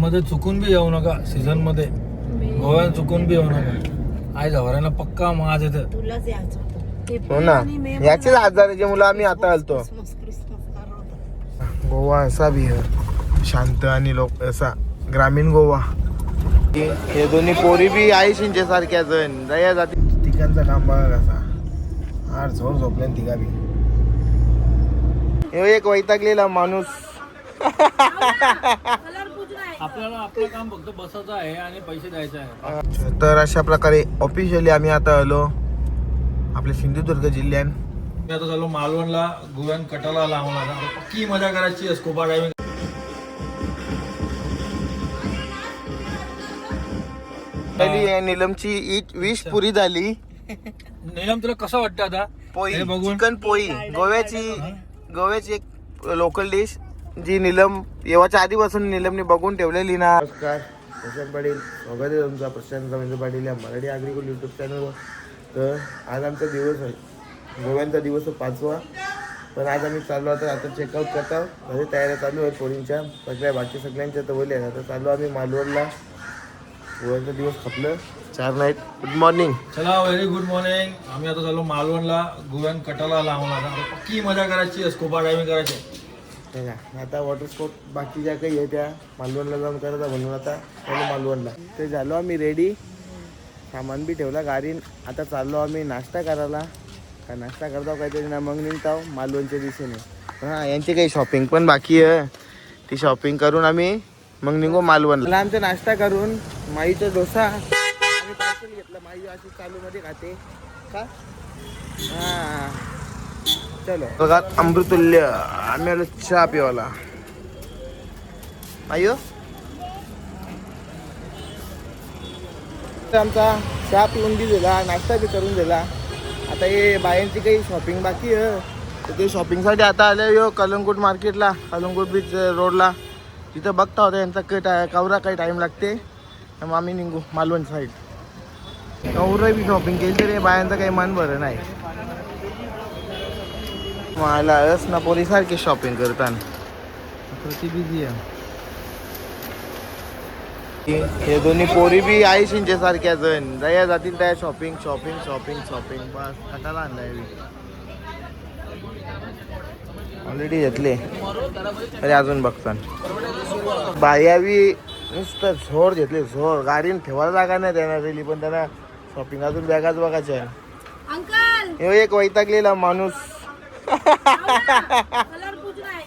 मध्ये चुकून बी येऊ नका सीझनमध्ये. गोव्यात चुकून बी येऊ नका. आई जवळांना पक्का माज येतं तुलाच यायचं होतं. ते हो ना. आणि मे याचेच आजाराचे मुलं आम्ही आता आलतो. क्रिसमस क्रिसमस करत होता. गोवा असा बिहार शांत आणि लोक असा ग्रामीण गोवा. हे दोन्ही पोरी बी आई शिंचे सारख्या जण दया जाती. तिघांचा काम बघा कसा. आठ झोर झोपल्या न तिघा बी. ह्यो एक वैतागलेला माणूस. आपल्याला आपलं काम फक्त बसायचं आहे आणि पैसे द्यायचे आहे तर अशा प्रकारे ऑफिशियली आम्ही आता आलो आपल्या सिंधुदुर्ग जिल्ह्यात. मी आता चाललो मालवणला गोव्यान कटाला लावला पक्की मजा करायची आहे स्कोबा ड्रायव्हिंग पहिली निलमची ईट विष पुरी झाली. निलम तुला कसं वाटतं आता? पोई बघून. चिकन पोई गोव्याची गोव्याची एक लोकल डिश जी निलम येवाच्या आधीपासून निलमने बघून ठेवलेली ना. नमस्कार प्रशांत पाटील. स्वागत आहे तुमचा. प्रशांत रवींद्र पाटील या मराठी आगरीकोल यूट्यूब चॅनलवर तर आज आमचा दिवस आहे. गोव्यांचा दिवस आहे पाचवा. पण आज आम्ही चाललो आता आता चेकआउट करत आहोत. घरी तयाऱ्या चालू आहेत पोरींच्या. सगळ्या बाकी सगळ्यांच्या तर बोलल्या आता चाललो आम्ही मालवणला. गोव्याचा दिवस खपलं. चार नाईट. गुड मॉर्निंग चला व्हेरी गुड मॉर्निंग आम्ही आता चाललो मालवणला. गोव्यान कटाला लावला पक्की मजा करायची आहे स्कोबा ड्रायव्हिंग करायची. आहे. बघा आता वॉटर स्पोर्ट बाकी ज्या काही आहे त्या मालवणला जाऊन करायचा म्हणून आता चालू मालवणला. ते झालो आम्ही रेडी सामान बी ठेवला गाडीन. आता चाललो आम्ही नाश्ता करायला. का नाश्ता करता काहीतरी ना मग निघताव मालवणच्या दिशेने. हां यांची काही शॉपिंग पण बाकी आहे. ती शॉपिंग करून आम्ही मग निघू मालवणला. आमचा नाश्ता करून माईचा डोसा. आम्ही पार्सल घेतलं. माई अशी चालूमध्ये खाते. का? हां. बघा अमृतुल्य आम्ही आलो चहा पिवाला. आयो. आमचा चहा पिऊन बी दिला नाश्ता बी करून दिला आता हे बायांची काही शॉपिंग बाकी आहे. तर ते शॉपिंगसाठी आता आले यो कलंगूट मार्केटला कलंगूट बीच रोडला तिथं बघता होता यांचा काही टाय कवरा काही टाईम लागते. मग आम्ही निघू मालवण साईड कवरा बी शॉपिंग केली तरी बायांचं काही मन बरं नाही. मला अस ना पोरीसारखी शॉपिंग करताना. ती बिझी आहे. हे दोन्ही पोरी बी आई शिंचे सारख्या जण. दया जातील त्या शॉपिंग शॉपिंग शॉपिंग शॉपिंग बस कटाला आणलाय ऑलरेडी घेतले. अरे अजून बघतान. बाया बी नुसतं झोर घेतले झोर गाडीन ठेवायला जागा नाही देणार रेली पण त्यांना शॉपिंग अजून बॅगाच बघायच्या आहे. अंकल! ह्यो एक वैतागलेला माणूस.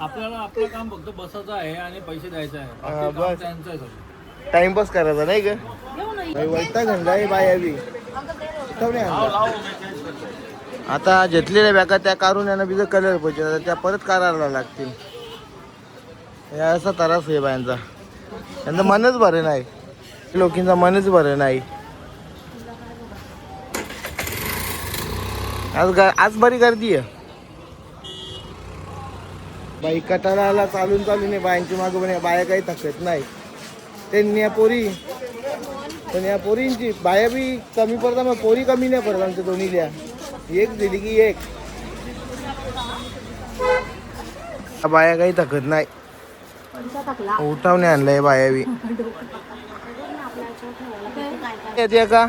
आपल्याला आपलं काम फक्त बसायचं आहे आणि पैसे द्यायचे आहे. हा, बाकी काम बस. त्यांचं आहे सगळं. टाइमपास करायचा नाही का? बाई वैताग आणलाय बाया बी इथं नाही आणला. आता घेतलेल्या बॅगा त्या काढून यांना बिजं कलर पाहिजे आता त्या परत काढायला लागतील. हे असा त्रास आहे बायांचा. यांचं मनच बरं नाही. लोकींचं मनच बरं नाही. आज गा आज बरी गर्दी आहे. बाई कटाळाला चालून चालून आहे बायांची मागं पण बाया काही थकत नाही. त्यांनी या पोरी पण या पोरींची बाया बी कमी पडतात मग पोरी कमी नाही पडत आमच्या दोन्हील्या एक दिली की एक. बाया काही थकत नाही. उठावणे आणलंय बाया बी. येते का?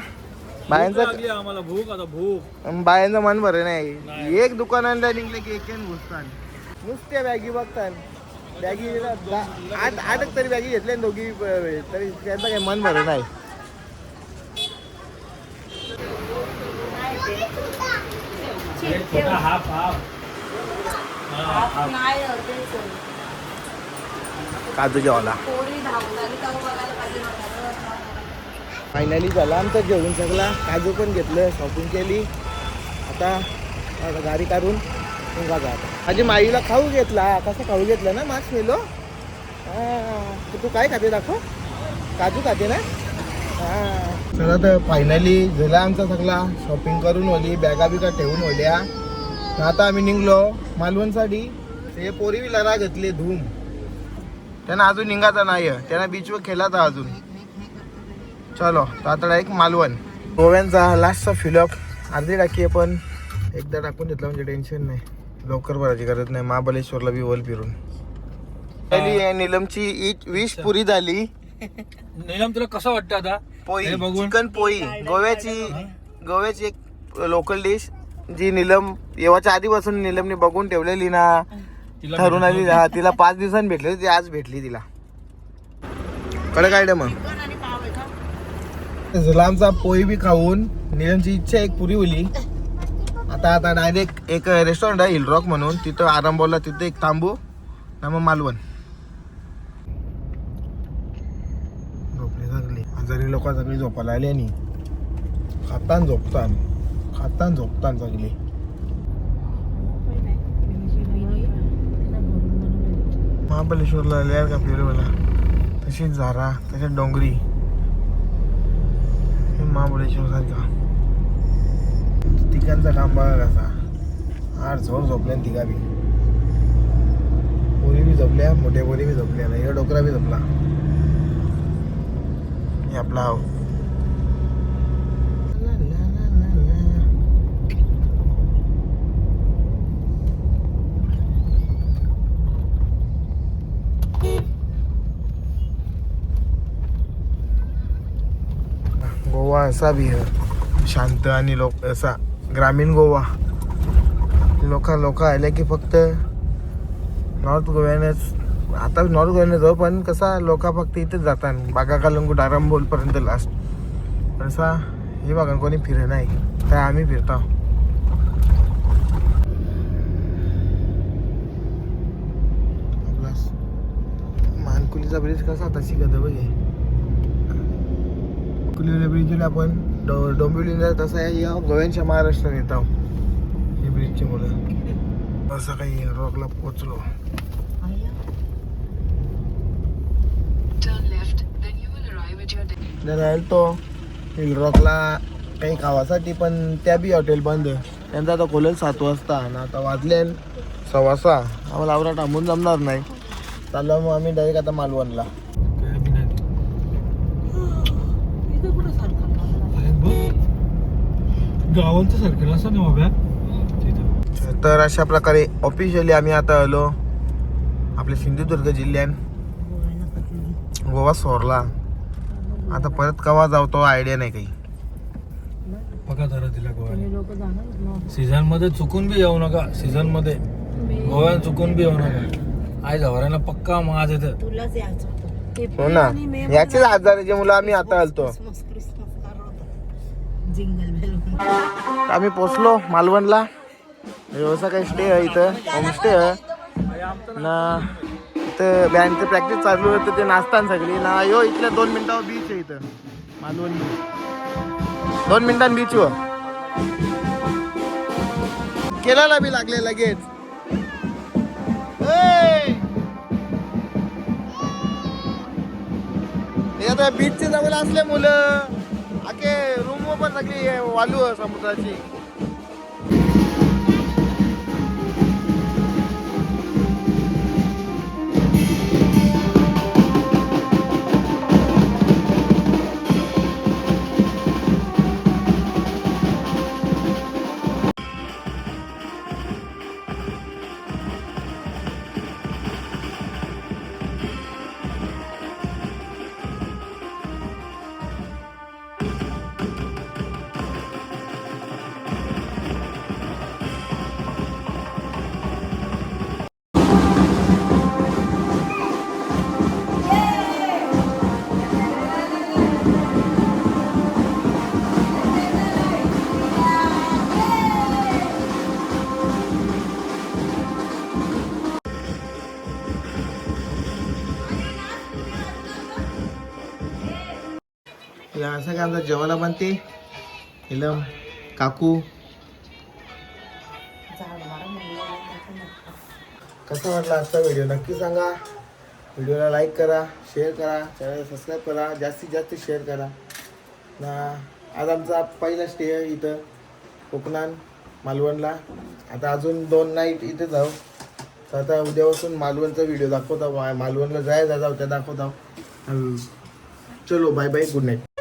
बायांचं भूक आता भूक. बायांचं मन बरं नाही. एक दुकानाला निघलं की एक घुसतान नुसत्या बॅगी बघतात. बॅगी आठ आठ तरी बॅगी घेतल्या दोघी तरी त्यांचं काही मन भरत नाही. काजू जेवला फायनली झाला आमचा जेवण सगळा. काजू पण घेतलं शॉपिंग केली. आता आता गाडी काढून निघायचं माझी माईला खाऊ घेतला. कसं खाऊ घेतलं ना? मास्क मेलो. तू काय खाते दाखव. काजू खाते ना? चला तर फायनली झाला आमचा सगळा. शॉपिंग करून होली बॅगा बिगा ठेवून होल्या आता आम्ही निघलो मालवणसाठी. ते पोरी बी लढा घेतली धूम. त्यांना अजून निघायचा नाही त्यांना बीचवर खेळाचा अजून. चलो तातडा आता मालवण. गोव्यांचा लास्टचा फिलअप अर्धी टाकी आहे पण. एकदा टाकून घेतला म्हणजे टेन्शन नाही. लवकर भरायची गरज नाही. महाबलेश्वरला बी वल फिरून. आहे निलमची ईट विष पुरी झाली. नीलम तुला कसं वाटतं आता? पोई हे बघून. चिकन पोई. गोव्याची गोव्याची एक लोकल डिश जी निलम येवाच्या आधीपासून निलमने बघून ठेवलेली ना. तिला ठरून आली हा, तिला पाच दिवसांनी भेटली ती आज भेटली तिला. कडे काय मग जुलामचा पोई बी खाऊन निलमची इच्छा एक पुरी होली. आता आता डायरेक्ट एक रेस्टॉरंट आहे हिल रॉक म्हणून. तिथं आराम तिथं एक थांबू. ना मग मालवण. झोपली सगळी. आजारी लोक सगळी झोपायला आली आणि खातान झोपतान. खातान झोपतान सगळी. महाबळेश्वरला आल्यावर का फिरवला तशीच झारा तशीच डोंगरी. हे महाबळेश्वर सारखा. तिघांचा काम बघा कसा. आठ झोर झोपल्या तिघा बी. पोरी बी झोपल्या मोठ्या पोरी बी झोपल्या नाही डोकरा बी झोपला. हे आपला हाव. गोवा असा बी शांत आणि लोक असा. ग्रामीण गोवा. लोक लोक आले की फक्त नॉर्थ गोव्यानेच आता नॉर्थ गोव्याने जाऊ पण कसा लोक फक्त इथेच जातात. बागा कालंगूट आरंभोलपर्यंत लास्ट पण असा हे बघा कोणी फिरे नाही. काय आम्ही फिरतो. मानकुलीचा ब्रिज कसा तशी कदा बघे कुलीवल्या ब्रिजला आपण डो डोंबिवलीला तसं आहे या गोव्यांच्या महाराष्ट्रात येत आहोत हे ब्रिजची मुलं असं काही रॉकला पोचलो तो हिल रॉकला काही खावासाठी पण त्या बी हॉटेल बंद त्यांचा आता खोलेल सात वाजता आणि आता वाजले सव्वा सहा आम्हाला आवरा थांबून जमणार नाही चाललो मग आम्ही डायरेक्ट आता मालवणला काय बी नाही. अरे बघ. गावांचं सर्कल असं ना बाब्या तर अशा प्रकारे ऑफिशियली आम्ही आता आलो आपल्या सिंधुदुर्ग जिल्ह्यात. गोवा सोरला. आता परत कवा जाऊ तो आयडिया नाही काही. बघा जरा तिला गोव्याने सीझनमध्ये चुकून बी येऊ नका. सीझनमध्ये गोव्यात चुकून बी येऊ नका. आई जवारांना पक्का माज येतं. हो ना. याचेच आजाराचे मुलं आम्ही आता आलतो. आम्ही पोचलो मालवणला. व्यवसाय काही स्टे आहे इथं. होमस्टे आहे. ना इथं बँडचं प्रॅक्टिस चालू होतं ते नाचताना सगळी. ना यो इथल्या दोन मिनिटावर बीच आहे इथं. मालवण. बीच दोन मिनिटां बीच व केलाला बी लागले लगेच. ए! आता बीचचे जवळ असले मुलं. वालू आहे समुद्राची. या असं काय आमचं जेवायला बनते इलम काकू. कसं वाटलं आजचा व्हिडिओ नक्की सांगा. व्हिडिओला लाईक करा शेअर करा चॅनलला सबस्क्राईब करा जास्तीत जास्त शेअर करा. ना आज आमचा पहिला स्टे इथं कोकणात मालवणला. आता अजून दोन नाईट इथे जाऊ. तर आता उद्यापासून मालवणचा व्हिडिओ दाखवता मालवणला जायचा जाऊ त्या दाखवता चलो बाय बाय गुड नाईट